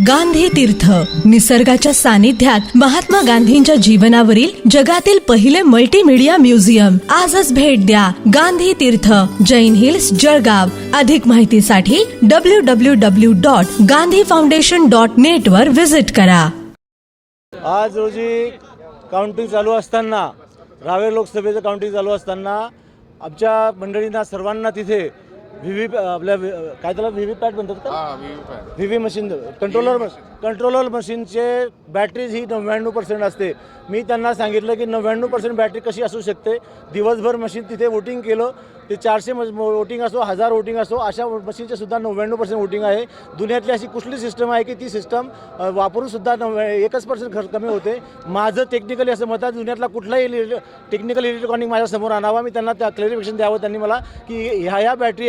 गांधी तीर्थ. निसर्गाच्या सानिध्यात महात्मा गांधींच्या जीवनावरील जगातील पहिले मल्टीमीडिया म्युझियम आजच भेट द्या गांधी तीर्थ. जैन हिल्स जळगाव. अधिक माहितीसाठी W W W dot Gandhi foundation dot net वर व्हिजिट करा. आज रोजी काउंटिंग चालू असताना रावेर लोकसभेचं काउंटिंग चालू असताना आमच्या मंडळींना सर्वांना तिथे व्ही व्ही आपल्या व्ही- काय त्याला व्ही व्ही पॅट म्हणतात का? V V machine controller controller मशीनचे बॅटरीज ही नव्याण्णव पर्सेंट असते. मी त्यांना सांगितलं की नव्याण्णव पर्सेंट बॅटरी कशी असू शकते? दिवसभर मशीन तिथे वोटिंग केलं ते चारशे वोटिंग असो हजार वोटिंग असो अशा मशीनचे सुद्धा नव्याण्णव पर्सेंट वोटिंग आहे. दुनियातली अशी कुठली सिस्टम आहे की ती सिस्टम वापरून सुद्धा नव्या एकच पर्सेंट खर्च कमी होते? माझं टेक्निकली असं मत आहे दुनियातला कुठलाही टेक्निकल इलेक्ट्रॉनिक माझ्यासमोर आणावा. मी त्यांना त्या क्लॅरिफिकेशन द्यावं त्यांनी मला की ह्या ह्या बॅटरी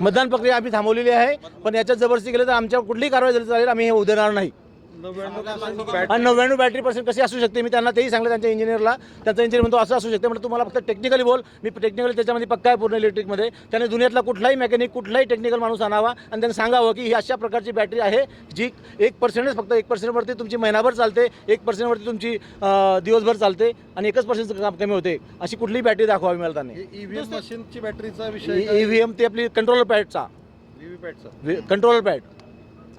मतदान प्रक्रिया आम्ही थांबवलेली आहे पण याच्यात जबरदस्ती केली तर आमच्या कुठलीही कारवाई झाली चालेल आम्ही हे देणार नाही. नव्याण्णव बॅटरी पर्सेंट कशी असू शकते? मी त्यांना तेही सांगलं त्यांच्या इंजिनियरला त्यांचा इंजिनियर म्हणतो असं असू शकते. म्हणजे तुम्हाला फक्त टेक्निकली बोल. मी टेक्निकली त्याच्यामध्ये पक्का आहे पूर्ण इलेक्ट्रिकमध्ये त्याने दुनियातला कुठलाही मेकॅनिक कुठलाही टेक्निकल माणूस आणावा आणि त्यांनी सांगावं की ही अशा प्रकारची बॅटरी आहे जी एक पर्सेंटच फक्त एक पर्सेंटवरती तुमची महिनाभर चालते एक पर्सेंटवरती तुमची अं, दिवसभर चालते आणि एकच पर्सेंटचं काम कमी होते. अशी कुठलीही बॅटरी दाखवावी मला त्यांनी. ईव्हीएम मशीनची बॅटरीचा विषय ई व्ही एम ते आपली कंट्रोलर पॅडचा व्हीव्हीपॅटचा कंट्रोलर पॅड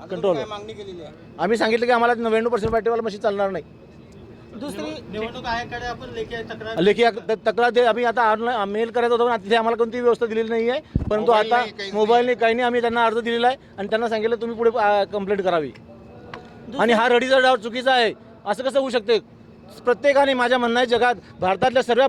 कंट्रोलर आम्ही सांगितलं की आम्हाला नव्याण्णव पर्सेंट बॅटरीवाला मशीन चालणार नाही. दुसरी निवडणूक आयोगाकडे आपण लेखी तक्रार लेखी त- तक्रार दे आम्ही आता ऑनलाईन मेल करायचा होतो पण तिथे आम्हाला कोणतीही व्यवस्था दिलेली नाही आहे. परंतु आता मोबाईलने काही नाही आम्ही त्यांना अर्ज दिलेला आहे आणि त्यांना सांगितलं तुम्ही पुढे कंप्लेंट करावी. आणि हा रडीचा डाव चुकीचा आहे. असं कसं होऊ शकते? प्रत्येकाने माझ्या म्हणणं आहे जगात भारतातल्या सर्व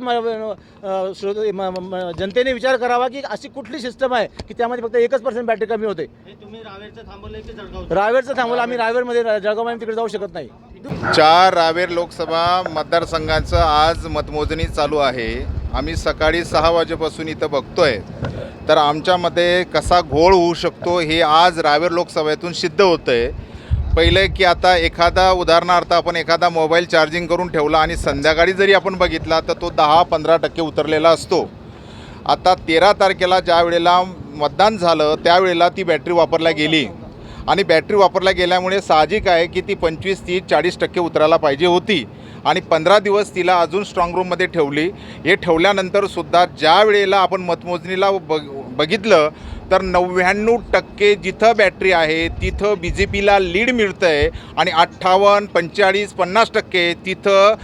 जनतेने विचार करावा की अशी कुठली सिस्टम आहे की त्यामध्ये फक्त एकच पर्सेंट बॅटरी कमी होते? तुम्ही रावेरचं थांबवलंय की जळगाव रावेरचं थांबवलं. आम्ही रावेरमध्ये जळगाव तिकडे जाऊ शकत नाही. चार रावेर लोकसभा मतदारसंघाचं आज मतमोजणी चालू आहे. आम्ही सकाळी सहा वाजेपासून इथं बघतोय. तर आमच्यामध्ये कसा घोळ होऊ शकतो हे आज रावेर लोकसभेतून सिद्ध होतं आहे पहिलं की आता एखादा उदाहरणार्थ आपण एखादा मोबाईल चार्जिंग करून ठेवला आणि संध्याकाळी जरी आपण बघितला तर तो दहा पंधरा टक्के उतरलेला असतो. आता तेरा तारखेला ज्या वेळेला मतदान झालं त्यावेळेला ती बॅटरी वापरल्या गेली. आणि बॅटरी वापरल्या गेल्यामुळे साहजिक आहे की ती पंचवीस तीस चाळीस टक्के उतरायला पाहिजे होती. आणि पंधरा दिवस तिला अजून स्ट्रॉंग रूममध्ये ठेवली. हे ठेवल्यानंतर सुद्धा ज्या वेळेला आपण मतमोजणीला बघ बघितलं तर नव्याण्णव टक्के जिथं बॅटरी आहे तिथं बी जे पीला लीड मिळतं आहे आणि अठ्ठावन्न पंचेचाळीस पन्नास टक्के तिथं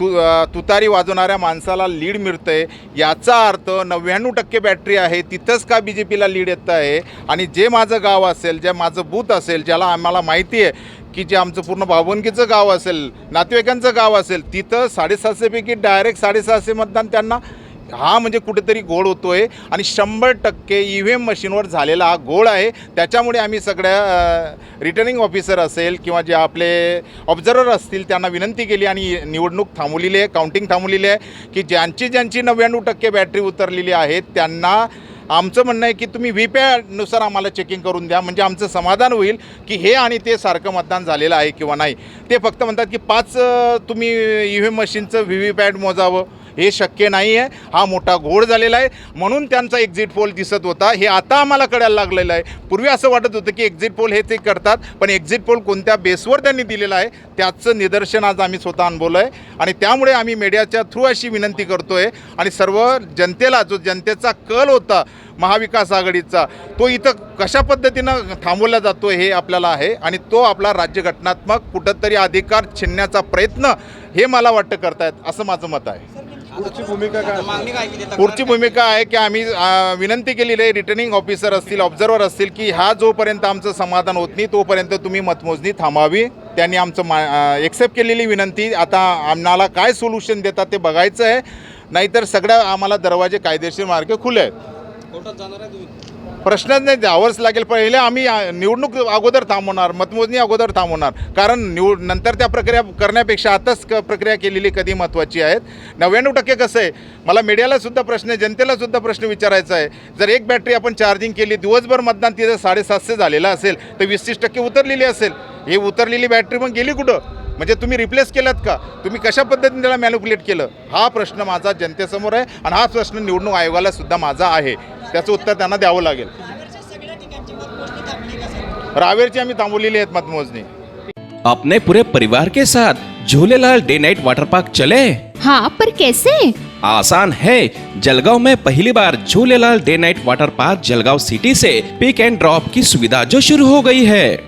तु तुतारी वाजवणाऱ्या माणसाला लीड मिळतं आहे याचा अर्थ नव्याण्णव टक्के बॅटरी आहे तिथंच का बी जे पीला लीड येतं आहे आणि जे माझं गाव असेल जे माझं बूथ असेल ज्याला आम्हाला माहिती आहे की जे आमचं पूर्ण भावनकीचं गाव असेल नातेवाईकांचं गाव असेल तिथं साडेसातशेपैकी डायरेक्ट साडेसहाशे मतदान त्यांना हा म्हणजे कुठेतरी गोळ होतो आहे आणि शंभर टक्के ई व्ही एम मशीनवर झालेला हा गोळ आहे. त्याच्यामुळे आम्ही सगळ्या रिटर्निंग ऑफिसर असेल किंवा जे आपले ऑब्झर्वर असतील त्यांना विनंती केली आणि निवडणूक थांबवलेली आहे काउंटिंग थांबवलेली आहे की ज्यांची ज्यांची नव्याण्णव टक्के बॅटरी उतरलेली आहे त्यांना आमचं म्हणणं आहे की तुम्ही व्ही आम्हाला चेकिंग करून द्या. म्हणजे आमचं समाधान होईल की हे आणि ते सारखं मतदान झालेलं आहे किंवा नाही. ते फक्त म्हणतात की पाच तुम्ही ई व्ही एम मशीनचं व्ही व्ही पॅड मोजावं. हे शक्य नाही आहे हा मोठा घोळ झालेला आहे. म्हणून त्यांचा एक्झिट पोल दिसत होता. हे आता आम्हाला कळायला लागलेलं आहे. पूर्वी असं वाटत होतं की एक्झिट पोल हे ते करतात पण एक्झिट पोल कोणत्या बेसवर त्यांनी दिलेलं आहे त्याचं निदर्शन आज आम्ही स्वतः अनुभवलं आहे आणि त्यामुळे आम्ही मीडियाच्या थ्रू अशी विनंती करतो आहे आणि सर्व जनतेला जो जनतेचा कल होता महाविकास आघाडीचा तो इथं कशा पद्धतीनं थांबवला जातो हे आपल्याला आहे. आणि तो आपला राज्यघटनात्मक कुठंतरी अधिकार छिनण्याचा प्रयत्न हे मला वाटतं करतायत असं माझं मत आहे. पुढची भूमिका काय पुढची भूमिका आहे की आम्ही विनंती केलेली आहे रिटर्निंग ऑफिसर असतील ऑब्झर्वर असतील की ह्या जोपर्यंत आमचं समाधान होत नाही तोपर्यंत तुम्ही मतमोजणी थांबावी. त्यांनी आमचं मा एक्सेप्ट केलेली विनंती. आता आम्हाला काय सोल्युशन देतात ते बघायचं आहे. नाहीतर सगळ्या आम्हाला दरवाजे कायदेशीर मार्ग खुले आहेत. कोर्टात जाणार आहे तुम्ही? प्रश्नच नाही द्यावंच लागेल. पहिले आम्ही निवडणूक अगोदर थांबवणार मतमोजणी अगोदर थांबवणार. कारण निवड नंतर त्या प्रक्रिया करण्यापेक्षा आताच क प्रक्रिया केलेली कधी महत्त्वाची आहेत. नव्याण्णव टक्के कसं आहे मला मीडियालासुद्धा प्रश्न जनतेलासुद्धा जनतेला सुद्धा प्रश्न विचारायचा आहे. जर एक बॅटरी आपण चार्जिंग केली दिवसभर मतदान तिथं साडेसातशे झालेलं असेल तर वीस तीस टक्के उतरलेली असेल. ही उतरलेली बॅटरी मग गेली कुठं? म्हणजे तुम्ही रिप्लेस केलात का? तुम्ही कशा पद्धतीने त्याला मॅन्युपुलेट केलं? हा प्रश्न माझा जनतेसमोर आहे आणि हा प्रश्न निवडणूक आयोगाला सुद्धा माझा आहे. त्याचं उत्तर त्यांना द्यावं लागेल. रावेरची आम्ही थांबवलेली आहेत मतमोजणी अपने पूरे परिवार के साथ Jhulelal day night water park चले? हाँ पर कैसे? आसान है। जलगांव में पहली बार Jhulelal day night water park Jalgaon city say pick and drop की सुविधा जो शुरू हो गई है।